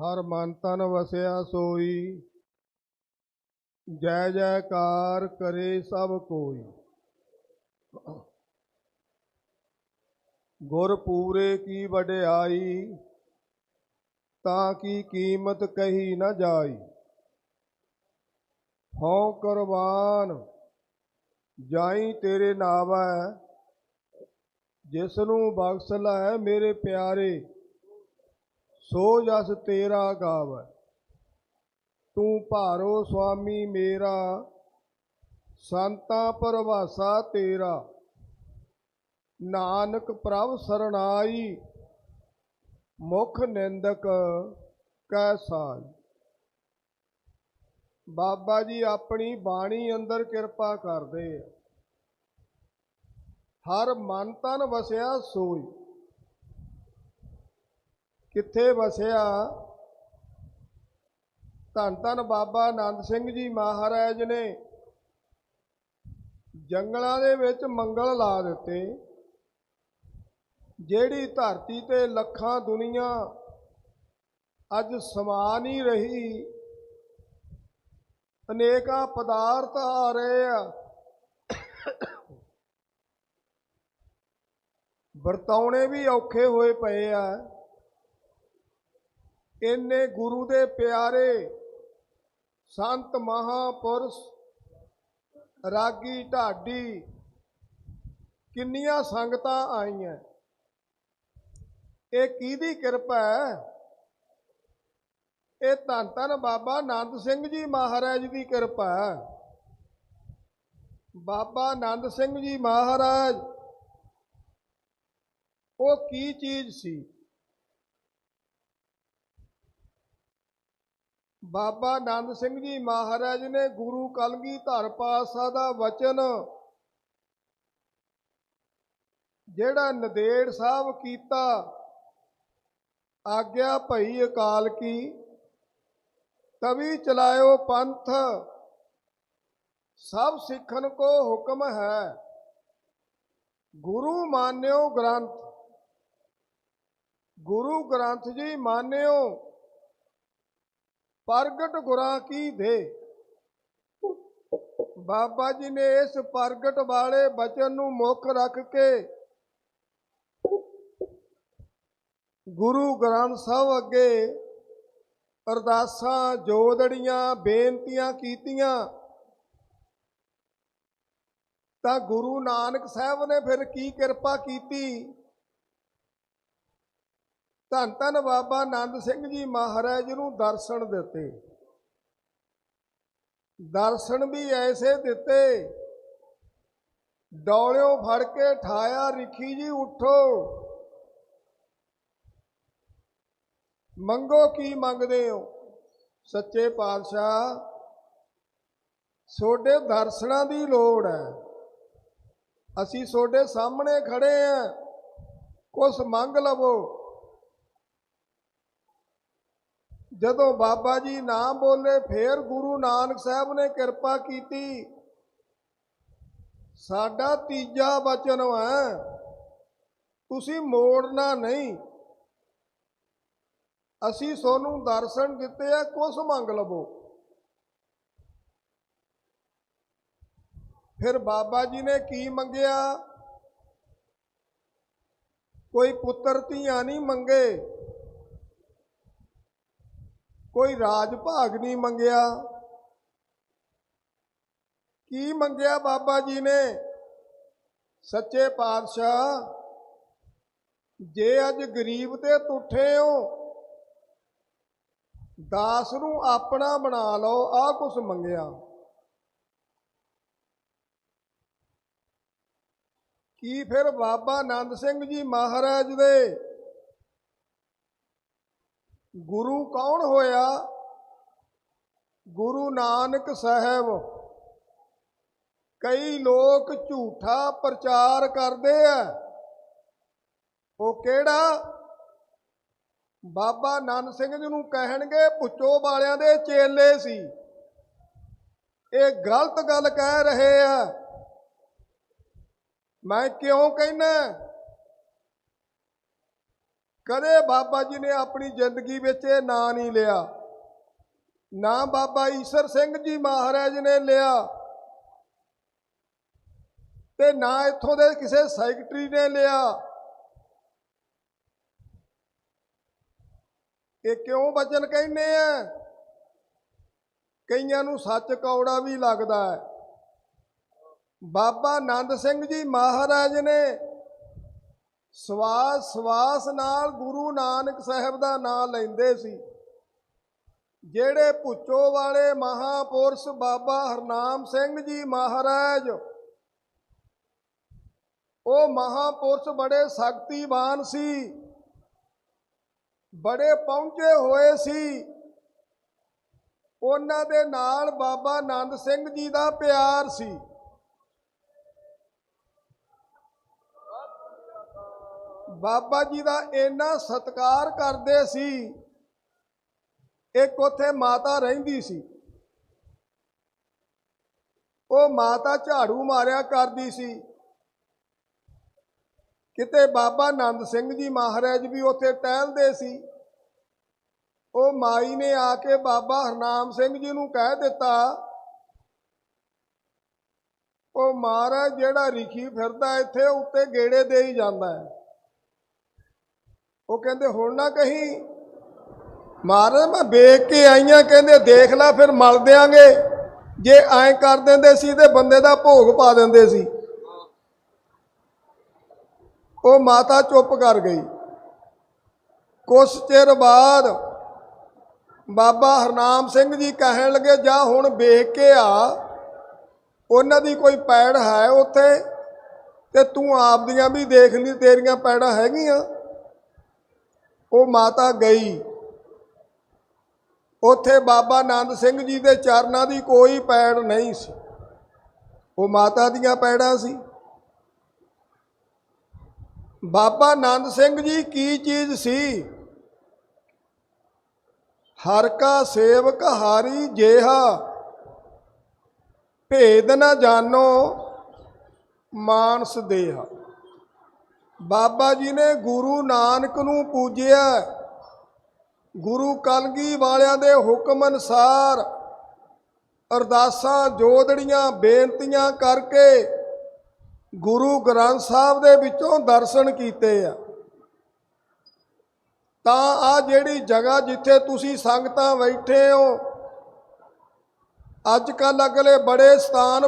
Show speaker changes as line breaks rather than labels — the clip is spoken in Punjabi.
ਹਰ ਮਨ ਤਨ ਵਸਿਆ ਸੋਈ। ਜੈ ਜੈਕਾਰ ਕਰੇ ਸਭ ਕੋਈ। ਗੁਰ ਪੂਰੇ ਕੀ ਵਡਿਆਈ, ਤਾਂ ਕੀ ਕੀਮਤ ਕਹੀ ਨਾ ਜਾਈ। ਹਉ ਕੁਰਬਾਨ, ਜਾਈ ਤੇਰੇ ਨਾਵੈ ਜਿਸ ਨੂੰ ਬਖਸ਼ ਲੈ ਮੇਰੇ ਪਿਆਰੇ। ਸੋ ਜਸ ਤੇਰਾ ਗਾਵੈ। ਤੂੰ ਭਾਰੋ ਸੁਆਮੀ ਮੇਰਾ, ਸੰਤਾਂ ਪਰਵਾਸਾ ਤੇਰਾ। ਨਾਨਕ ਪ੍ਰਭ ਸਰਣਾਈ, ਮੁਖ ਨਿੰਦਕ ਕੈ ਸਾਈ। ਬਾਬਾ ਜੀ ਆਪਣੀ ਬਾਣੀ ਅੰਦਰ ਕਿਰਪਾ ਕਰਦੇ ਹਰ ਮਨ ਤਨ ਵਸਿਆ ਸੋਈ। ਕਿੱਥੇ ਵਸਿਆ? ਧੰਨ ਧੰਨ ਬਾਬਾ ਆਨੰਦ ਸਿੰਘ ਜੀ ਮਹਾਰਾਜ ਨੇ ਜੰਗਲਾਂ ਦੇ ਵਿੱਚ ਮੰਗਲ ਲਾ ਦਿੱਤੇ। ਜਿਹੜੀ ਧਰਤੀ ਤੇ ਲੱਖਾਂ ਦੁਨੀਆ ਅੱਜ ਸਮਾ ਨਹੀਂ ਰਹੀ। ਅਨੇਕਾਂ ਪਦਾਰਥ ਆ ਰਹੇ ਆ। ਵਰਤਾਉਣੇ ਵੀ ਔਖੇ ਹੋਏ ਪਏ ਆ। ਇੰਨੇ ਗੁਰੂ ਦੇ ਪਿਆਰੇ ਸੰਤ ਮਹਾਪੁਰਸ਼, ਰਾਗੀ ਢਾਡੀ, ਕਿੰਨੀਆਂ ਸੰਗਤਾਂ ਆਈਆਂ। ਇਹ ਕਿਹਦੀ ਕਿਰਪਾ ਹੈ? ਇਹ ਧੰਨ ਧੰਨ ਬਾਬਾ ਆਨੰਦ ਸਿੰਘ ਜੀ ਮਹਾਰਾਜ ਦੀ ਕਿਰਪਾ ਹੈ। ਬਾਬਾ ਆਨੰਦ ਸਿੰਘ ਜੀ ਮਹਾਰਾਜ, ਉਹ ਕੀ ਚੀਜ਼ ਸੀ? ਬਾਬਾ ਆਨੰਦ ਸਿੰਘ ਜੀ ਮਹਾਰਾਜ ਨੇ ਗੁਰੂ ਕਲਗੀਧਰ ਪਾਤਸ਼ਾਹ ਦਾ ਵਚਨ ਜਿਹੜਾ ਨਦੇੜ ਸਾਹਿਬ ਕੀਤਾ, ਆਗਿਆ ਭਈ ਅਕਾਲ ਕੀ, ਤਵੀ ਚਲਾਇਓ ਪੰਥ, ਸਭ ਸਿੱਖਣ ਕੋ ਹੁਕਮ ਹੈ। ਗੁਰੂ ਮਾਨਿਓ ਗ੍ਰੰਥ, ਗੁਰੂ ਗ੍ਰੰਥ ਜੀ ਮਾਨਿਓ ਪ੍ਰਗਟ ਗੁਰਾਂ ਕੀ ਦੇ? ਬਾਬਾ ਜੀ ਨੇ ਇਸ ਪ੍ਰਗਟ ਵਾਲੇ ਬਚਨ ਨੂੰ ਮੁੱਖ ਰੱਖ ਕੇ ਗੁਰੂ ਗ੍ਰੰਥ ਸਾਹਿਬ ਅੱਗੇ ਅਰਦਾਸਾਂ, ਜੋਦੜੀਆਂ, ਬੇਨਤੀਆਂ ਕੀਤੀਆਂ। ਤਾਂ ਗੁਰੂ ਨਾਨਕ ਸਾਹਿਬ ਨੇ ਫਿਰ ਕੀ ਕਿਰਪਾ ਕੀਤੀ? ਧੰਨ ਧੰਨ ਬਾਬਾ ਆਨੰਦ ਸਿੰਘ ਜੀ ਮਹਾਰਾਜ ਨੂੰ ਦਰਸ਼ਨ ਦਿੱਤੇ। ਦਰਸ਼ਨ ਵੀ ਐਸੇ ਦਿੱਤੇ, ਡੌਲਿਓ ਫੜ ਕੇ ਠਾਇਆ, ਰਿਖੀ ਜੀ ਉਠੋ। ਮੰਗੋ ਕੀ ਮੰਗਦੇ ਹੋ? ਸੱਚੇ ਪਾਤਸ਼ਾਹ ਤੁਹਾਡੇ ਦਰਸ਼ਨਾਂ ਦੀ ਲੋੜ ਹੈ। ਅਸੀਂ ਤੁਹਾਡੇ ਸਾਹਮਣੇ ਖੜੇ ਆ ਕੁਛ ਮੰਗ ਲਵੋ। ਜਦੋਂ ਬਾਬਾ ਜੀ ਨਾ ਬੋਲੇ, ਫੇਰ ਗੁਰੂ ਨਾਨਕ ਸਾਹਿਬ ਨੇ ਕਿਰਪਾ ਕੀਤੀ। ਸਾਡਾ ਤੀਜਾ ਬਚਨ ਹੈ ਤੁਸੀਂ ਮੋੜਨਾ ਨਹੀਂ। ਅਸੀਂ ਤੁਹਾਨੂੰ ਦਰਸ਼ਨ ਦਿੱਤੇ ਆ, ਕੁਛ ਮੰਗ ਲਵੋ। ਫਿਰ ਬਾਬਾ ਜੀ ਨੇ ਕੀ ਮੰਗਿਆ? ਕੋਈ ਪੁੱਤਰ ਧੀਆਂ ਨਹੀਂ ਮੰਗੇ। ਕੋਈ ਰਾਜ ਭਾਗ ਨਹੀਂ ਮੰਗਿਆ। ਕੀ ਮੰਗਿਆ ਬਾਬਾ ਜੀ ਨੇ? ਸੱਚੇ ਪਾਤਸ਼ਾਹ, ਜੇ ਅੱਜ ਗਰੀਬ ਤੇ ਤੁਠੇ ਹੋ, ਦਾਸ ਨੂੰ ਆਪਣਾ ਬਣਾ ਲਓ ਆ ਕੁਛ ਮੰਗਿਆ। ਕੀ ਫਿਰ ਬਾਬਾ ਆਨੰਦ ਸਿੰਘ ਜੀ ਮਹਾਰਾਜ ਦੇ ਗੁਰੂ ਕੌਣ ਹੋਇਆ? ਗੁਰੂ ਨਾਨਕ ਸਾਹਿਬ। ਕਈ ਲੋਕ ਝੂਠਾ ਪ੍ਰਚਾਰ ਕਰਦੇ ਆ। ਉਹ ਕਿਹੜਾ? ਬਾਬਾ ਆਨੰਦ ਸਿੰਘ ਜੀ ਨੂੰ ਕਹਿਣਗੇ ਪੁੱਚੋ ਵਾਲਿਆਂ ਦੇ ਚੇਲੇ ਸੀ। ਇਹ ਗਲਤ ਗੱਲ ਕਹਿ ਰਹੇ ਆ। ਮੈਂ ਕਿਉਂ ਕਹਿਣਾ ਕਦੇ ਬਾਬਾ ਜੀ ਨੇ ਆਪਣੀ ਜ਼ਿੰਦਗੀ ਵਿੱਚ ਇਹ ਨਾਂ ਨਹੀਂ ਲਿਆ। ਨਾ ਬਾਬਾ ਈਸ਼ਰ ਸਿੰਘ ਜੀ ਮਹਾਰਾਜ ਨੇ ਲਿਆ ਤੇ ਨਾ ਇੱਥੋਂ ਦੇ ਕਿਸੇ ਸੈਕਟਰੀ ਨੇ ਲਿਆ। ਇਹ ਕਿਉਂ ਵਚਨ ਕਹਿੰਦੇ ਆ? ਕਈਆਂ ਨੂੰ ਸੱਚ ਕੌੜਾ ਵੀ ਲੱਗਦਾ ਹੈ। ਬਾਬਾ ਆਨੰਦ ਸਿੰਘ ਜੀ ਮਹਾਰਾਜ ਨੇ ਸਵਾਸ ਸਵਾਸ ਨਾਲ ਗੁਰੂ ਨਾਨਕ ਸਾਹਿਬ ਦਾ ਨਾਮ ਲੈਂਦੇ ਸੀ। ਜਿਹੜੇ ਪੁੱਚੋ ਵਾਲੇ ਮਹਾਪੁਰਸ਼ ਬਾਬਾ ਹਰਨਾਮ ਸਿੰਘ ਜੀ ਮਹਾਰਾਜ, ਉਹ ਮਹਾਪੁਰਸ਼ ਬੜੇ ਸ਼ਕਤੀਵਾਨ ਸੀ, ਬੜੇ ਪਹੁੰਚੇ ਹੋਏ ਸੀ। ਉਹਨਾਂ ਦੇ ਨਾਲ ਬਾਬਾ ਆਨੰਦ ਸਿੰਘ ਜੀ ਦਾ ਪਿਆਰ ਸੀ। ਬਾਬਾ ਜੀ ਦਾ ਇੰਨਾ ਸਤਿਕਾਰ ਕਰਦੇ ਸੀ, ਇੱਕ ਉੱਥੇ ਮਾਤਾ ਰਹਿੰਦੀ ਸੀ। ਉਹ ਮਾਤਾ ਝਾੜੂ ਮਾਰਿਆ ਕਰਦੀ ਸੀ। ਕਿਤੇ ਬਾਬਾ ਆਨੰਦ ਸਿੰਘ ਜੀ ਮਹਾਰਾਜ ਵੀ ਉੱਥੇ ਟਹਿਲਦੇ ਸੀ। ਉਹ ਮਾਈ ਨੇ ਆ ਕੇ ਬਾਬਾ ਹਰਨਾਮ ਸਿੰਘ ਜੀ ਨੂੰ ਕਹਿ ਦਿੱਤਾ, ਉਹ ਮਹਾਰਾਜ, ਜਿਹੜਾ ਰਿਖੀ ਫਿਰਦਾ ਇੱਥੇ ਉੱਤੇ ਗੇੜੇ ਦੇ ਹੀ ਜਾਂਦਾ ਹੈ। ਉਹ ਕਹਿੰਦੇ, ਹੁਣ ਨਾ ਕਹੀਂ। ਮਹਾਰਾਜ ਮੈਂ ਵੇਖ ਕੇ ਆਈਆਂ, ਕਹਿੰਦੇ, ਦੇਖ ਲੈ, ਫਿਰ ਮਲ ਦਿਆਂਗੇ। ਜੇ ਐਂ ਕਰ ਦਿੰਦੇ ਸੀ ਤੇ ਬੰਦੇ ਦਾ ਭੋਗ ਪਾ ਦਿੰਦੇ ਸੀ। ਉਹ ਮਾਤਾ ਚੁੱਪ ਕਰ ਗਈ। ਕੁਛ ਚਿਰ ਬਾਅਦ ਬਾਬਾ ਹਰਨਾਮ ਸਿੰਘ ਜੀ ਕਹਿਣ ਲੱਗੇ, ਜਾ ਹੁਣ ਵੇਖ ਕੇ ਆ। ਉਹਨਾਂ ਦੀ ਕੋਈ ਪੈੜ ਹੈ ਉੱਥੇ ਤੇ ਤੂੰ ਆਪ ਦੀਆਂ ਵੀ ਦੇਖ ਲਈ, ਤੇਰੀਆਂ ਪੈੜਾਂ ਹੈਗੀਆਂ। ਉਹ ਮਾਤਾ ਗਈ। ਉੱਥੇ ਬਾਬਾ ਆਨੰਦ ਸਿੰਘ ਜੀ ਦੇ ਚਰਨਾਂ ਦੀ ਕੋਈ ਪੈੜ ਨਹੀਂ ਸੀ। ਉਹ ਮਾਤਾ ਦੀਆਂ ਪੈੜਾਂ ਸੀ। ਬਾਬਾ ਆਨੰਦ ਸਿੰਘ ਜੀ ਕੀ ਚੀਜ਼ ਸੀ? ਹਰ ਕਾ ਸੇਵਕ ਹਾਰੀ ਜੇਹਾ। ਭੇਦ ਨਾ ਜਾਣੋ ਮਾਨਸ ਦੇਹਾ। ਬਾਬਾ ਜੀ ਨੇ ਗੁਰੂ ਨਾਨਕ ਨੂੰ ਪੂਜਿਆ। ਗੁਰੂ ਕਲਗੀ ਵਾਲਿਆਂ ਦੇ ਹੁਕਮ ਅਨਸਾਰ ਅਰਦਾਸਾਂ, ਜੋਦੜੀਆਂ, ਬੇਨਤੀਆਂ ਕਰਕੇ ਗੁਰੂ ਗ੍ਰੰਥ ਸਾਹਿਬ ਦੇ ਵਿੱਚੋਂ ਦਰਸ਼ਨ ਕੀਤੇ ਆ। ਤਾਂ ਆ ਜਿਹੜੀ ਜਗ੍ਹਾ ਜਿੱਥੇ ਤੁਸੀਂ ਸੰਗਤਾਂ ਬੈਠੇ ਹੋ, ਅੱਜ ਕੱਲ ਅਗਲੇ ਬੜੇ ਸਥਾਨ